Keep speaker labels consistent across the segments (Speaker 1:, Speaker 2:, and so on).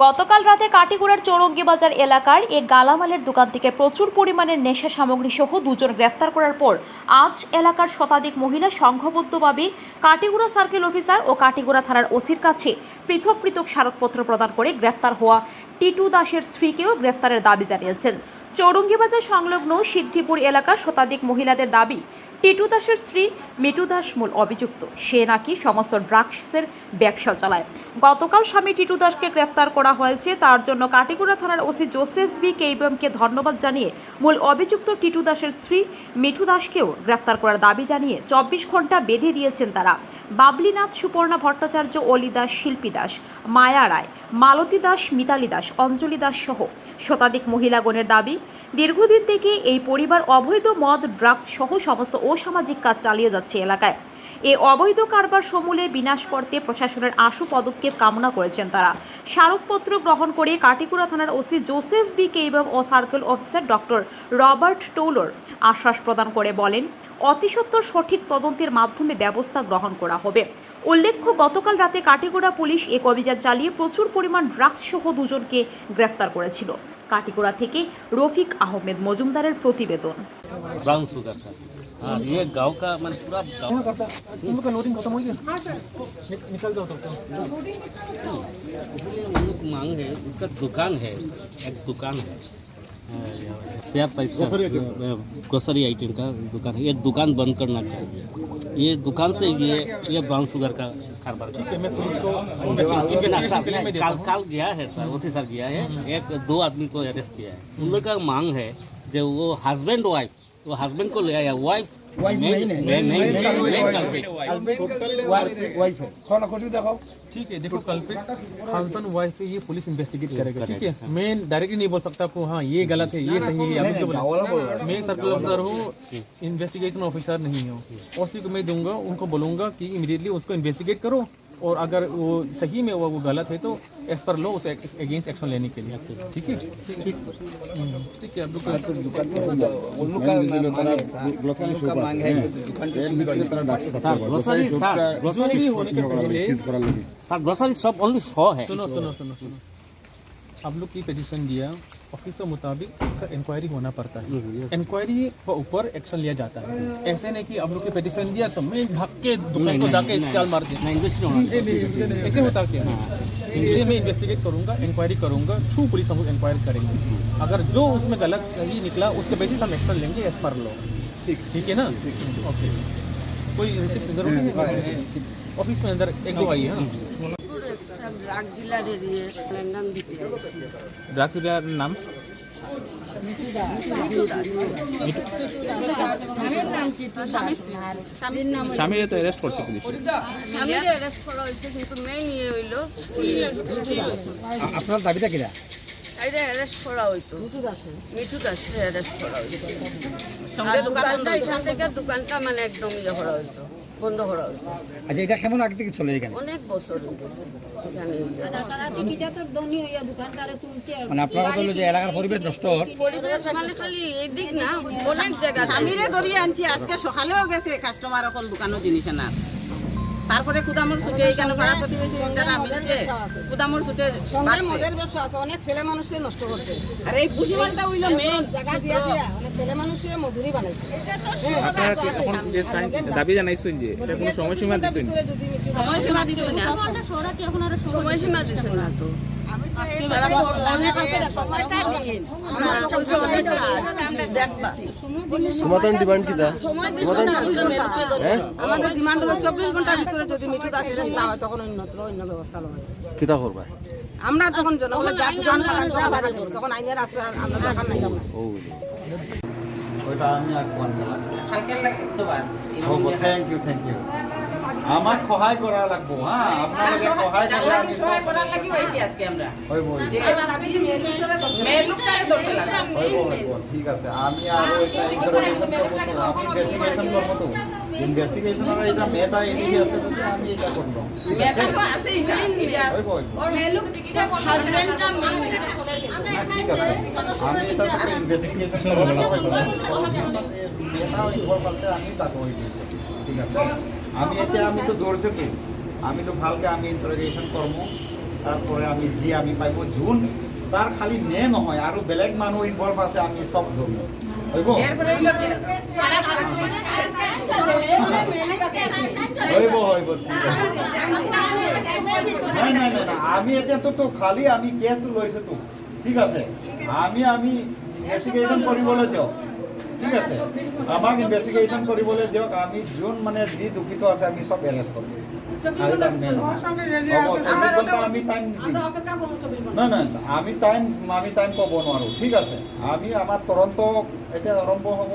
Speaker 1: গতকাল রাতে কাটিগুড়ার চৌরঙ্গি বাজার এলাকার এ গালামালের দোকান থেকে প্রচুর পরিমাণের নেশা সামগ্রী সহ দুজন গ্রেফতার করার পর আজ এলাকার শতাধিক মহিলা সংঘবদ্ধভাবে কাটিগুড়া সার্কেল অফিসার ও কাটিগুড়া থানার ওসির কাছে পৃথক পৃথক স্মারকপত্র প্রদান করে গ্রেফতার হওয়া টিটু দাসের স্ত্রীকেও গ্রেফতারের দাবি জানিয়েছেন। চৌরঙ্গি বাজার সংলগ্ন সিদ্ধিপুর এলাকার শতাধিক মহিলাদের দাবি, টিটু দাসের স্ত্রী মিটু দাস মূল অভিযুক্ত। সে নাকি সমস্ত ড্রাগসের ব্যবসা চালায়। গতকাল স্বামী টিটু দাসকে গ্রেফতার করা হয়েছে। তার জন্য কাটিগুড়া থানার ওসি জোসেফ বি কেইবমকে ধন্যবাদ জানিয়ে মূল অভিযুক্ত টিটু দাসের স্ত্রী মিঠু দাসকেও গ্রেফতার করার দাবি জানিয়ে চব্বিশ ঘণ্টা বেঁধে দিয়েছেন তারা। বাবলিনাথ সুপর্ণা ভট্টাচার্য, অলি দাস, শিল্পী দাস, মায়া রায়, মালতী দাস, মিতালি দাস অঞ্জলি দাস সহ শতাধিক মহিলাগণের দাবি, দীর্ঘদিন থেকে এই পরিবার অবৈধ মদ, ড্রাগস সহ সমস্ত অসামাজিক কাজ চালিয়ে যাচ্ছে এলাকায়। এই অবৈধ কারবার সমূলে বিনাশ করতে প্রশাসনের আশু পদক্ষেপ কামনা করেছেন তারা। স্মারকপত্র গ্রহণ করে কাটিকুড়া থানার ওসি জোসেফ বি কেইবম ও circle officer doctor Robert Taylor আশ্বাস প্রদান করে বলেন, অতিসত্বর সঠিক তদন্তের মাধ্যমে ব্যবস্থা গ্রহণ করা হবে। উল্লেখ্য গতকাল রাতে কাটিগোড়া পুলিশ এক অভিযান চালিয়ে প্রচুর পরিমাণ ড্রাগস সহ দুজনকে গ্রেফতার করেছিল কাটিগোড়া থেকে রফিক আহমেদ মজুমদারের প্রতিবেদন
Speaker 2: ब्राउन शुगर का हाँ ये गांव का मैंने पूरा गांव
Speaker 3: तुम लोग का लोडिंग खत्म हो गया नि- निकल जाओ तो
Speaker 2: इसलिए उन लोग मांग है उसका दुकान है एक दुकान है ग्रोसरी आइटम का दुकान है। ये दुकान बंद करना चाहिए। ये दुकान से ये ये ब्राउन शुगर का कारोबार
Speaker 3: ठीक है मैं पुलिस को
Speaker 2: ना,
Speaker 3: इन्वेस्टिगेशन
Speaker 2: सर,
Speaker 3: के लिए मैं देता
Speaker 2: काल काल गया है सर उसी सर गया है। एक दो आदमी को अरेस्ट किया है। उन लोग का मांग है जब वो हस्बैंड वाइफ वो हस्बैंड को ले आया वाइफ नहीं नहीं नहीं
Speaker 4: वाइफ है खोला खुशी देखो।
Speaker 3: ठीक है देखो कल पे हस्बैंड वाइफ ये पुलिस इन्वेस्टिगेट करेगा ठीक है? मैं डायरेक्टली नहीं बोल सकता आपको हाँ ये गलत है ये सही है अभी जो बोला मैं सर्कल ऑफिसर हूँ। इन्वेस्टिगेशन ऑफिसर नहीं हूँ। उसी को मैं दूँगा उनको बोलूँगा की इमीडिएटली उसको इन्वेस्टिगेट करो। और अगर वो सही में वो वो गलत है तो एज पर लो उसे अगेंस्ट एक्शन लेने के लिए ठीक है? ठीक। हम्म, ठीक है आप लोग का-
Speaker 4: मांग। है। दुकान
Speaker 2: सर ग्रोसरी सर ग्रोसरी
Speaker 3: होने के पहले
Speaker 2: सर ग्रोसरी शॉप ओनली सौ है।
Speaker 3: सुनो सुनो सुनो सुनो। आप लोग की पिटीशन दिया। ऑफ़िस के मुताबिक उसका इंक्वायरी होना पड़ता है। इंक्वायरी के ऊपर एक्शन लिया जाता है। ऐसे नहीं कि आप लोग की पिटीशन दिया तो मैं भाग के दुकान को जाके चाल मार दिया। ऐसे होता क्या इसलिए मैं इन्वेस्टिगेट करूँगा इंक्वायरी करूँगा थ्रू पुलिस हम इंक्वायरी करेंगे। अगर जो उसमें गलत सही निकला उसके बेसिस हम एक्शन लेंगे एज पर लो ठीक। है ना? ओके कोई रिसिप्ट ज़रूर ऑफ़िस में अंदर एक दो आई है हाँ
Speaker 5: ড্রাগ দিতে
Speaker 3: ড্রাগস ডিলার নাম? স্বামীরে তো অ্যারেস্ট করছে পুলিশ।
Speaker 5: স্বামীর অ্যারেস্ট করা হয়েছে কিন্তু মেয়ে নিয়ে হইল
Speaker 4: আপনার দাবিটা কিনা?
Speaker 5: এটা অ্যারেস্ট করা হইতো। মিঠু দাসে মিঠু দাসে অ্যারেস্ট করা হইতো দোকানটা এখান থেকে দোকানটা মানে একদম ইয়ে করা হইতো। বন্ধ করা হয়েছে।
Speaker 4: আচ্ছা এটা কেমন আগে থেকে চলে এখানে?
Speaker 5: অনেক বছর এখানে
Speaker 4: মানে আপনারা বলল যে এলাকার পরিবেশ নষ্ট
Speaker 5: পরিবেশ মানে খালি এদিক না অনেক জায়গা
Speaker 6: স্বামীরে ধরিয়ে আনছি আজকে সকালেও গেছে কাস্টমার অকল দোকানও জিনিস আনার। তারপরে কুদামর ছুটে এখানে পাড়া প্রতিবেশী যারা মিলছে কুদামর ছুটে
Speaker 7: সঙ্গে মদের ব্যবসা আছে অনেক ছেলে মানুষে নষ্ট করছে।
Speaker 6: আর এই পুষিমালটা হইল মেন
Speaker 7: জায়গা দিয়া দিয়া অনেক ছেলে মানুষে মধুরি বানাইছে।
Speaker 3: আপনারা কি এখন যে সাইন দাবি জানাইছেন যে এটা কোনো সময়সীমা
Speaker 7: মিঠু
Speaker 6: সময়সীমা দিতে না।
Speaker 5: সময়সীমা দিচ্ছে না তো।
Speaker 8: তোমাদের ডিমান্ড কিতা
Speaker 7: আমাদের ডিমান্ড হলো চব্বিশ ঘণ্টার ভিতরে যদি মিঠু দাস না হয় তখন অন্যত্র অন্য ব্যবস্থা হবে।
Speaker 8: কিতা করবা?
Speaker 7: আমরা তখন জনগণ তখন আইনের আশ্রয় আমরা দরকার নাই
Speaker 4: ওইটা আমি আর
Speaker 6: লাগে দুবার
Speaker 4: থ্যাংক ইউ থ্যাংক ইউ আমার সহায় করা লাগবো হ্যাঁ? আপনাদের সহায় করলে আমি সব
Speaker 6: সহায় করার লাগি হয়েছি আজকে আমরা।
Speaker 4: হইব হইব। হইব ঠিক আছে। আমি আর ওইটা ইন্টারোগেশন করব আমি ইনভেস্টিগেশন করব তো। ইনভেস্টিগেশন আর এটা মেয়েটা এদিকে আছে তো আমি এটা করব। ঠিক আছে?
Speaker 6: মেয়েটা তো আছেই যা এটা
Speaker 4: হইব হইব।
Speaker 5: হাজবেন্ডটা মেয়ে।
Speaker 4: না ঠিক আছে। আমি এটা তো ইনভেস্টিগেশন করব মেয়েটা ইনভলভ আছে আমি তাকে হই ঠিক আছে? আমি এটা আমি তো দৌড়ছে তো। আমি তো ভালকে আমি ইন্টারোগেশন করব তারপরে আমি জি আমি পাইব জোন তাৰ খালি মে নহয় আৰু বেলেগ মানুহ ইনভলভ আছে আমি চব ধৰিম। ঠিক আছে। নাই নাই নাই আমি এতিয়াতো তো খালি আমি কেছটো লৈছো তো। ঠিক আছে? আমি আমি ইনভেষ্টিগেশ্যন কৰিবলৈ দিয়ক ঠিক আছে। আমাক ইনভেষ্টিগেশ্যন কৰিবলৈ দিয়ক। আমি যোন মানে যি দুখিত আছে আমি চব এৰেষ্ট কৰিম। আমি টাইম নাই আমি টাইম আমি টাইম ক'ব নোৱাৰোঁ। ঠিক আছে। আমি আমাৰ তদন্ত এতিয়া আৰম্ভ হ'ব।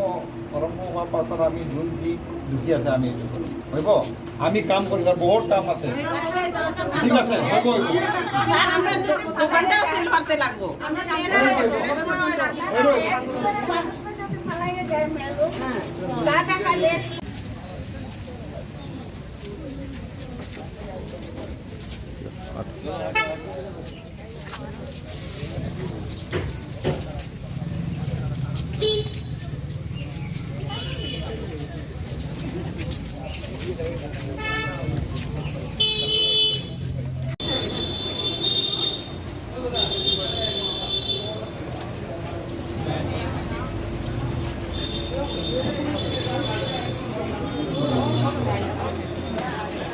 Speaker 4: আৰম্ভ হোৱাৰ পাছত আমি যোন যি দুখী আছে আমি এইটো কৰিম। হ'ব? আমি কাম কৰিম আৰু বহুত কাম আছে। ঠিক আছে হ'ব হ'ব।
Speaker 6: স্যার আমরা দোকানটা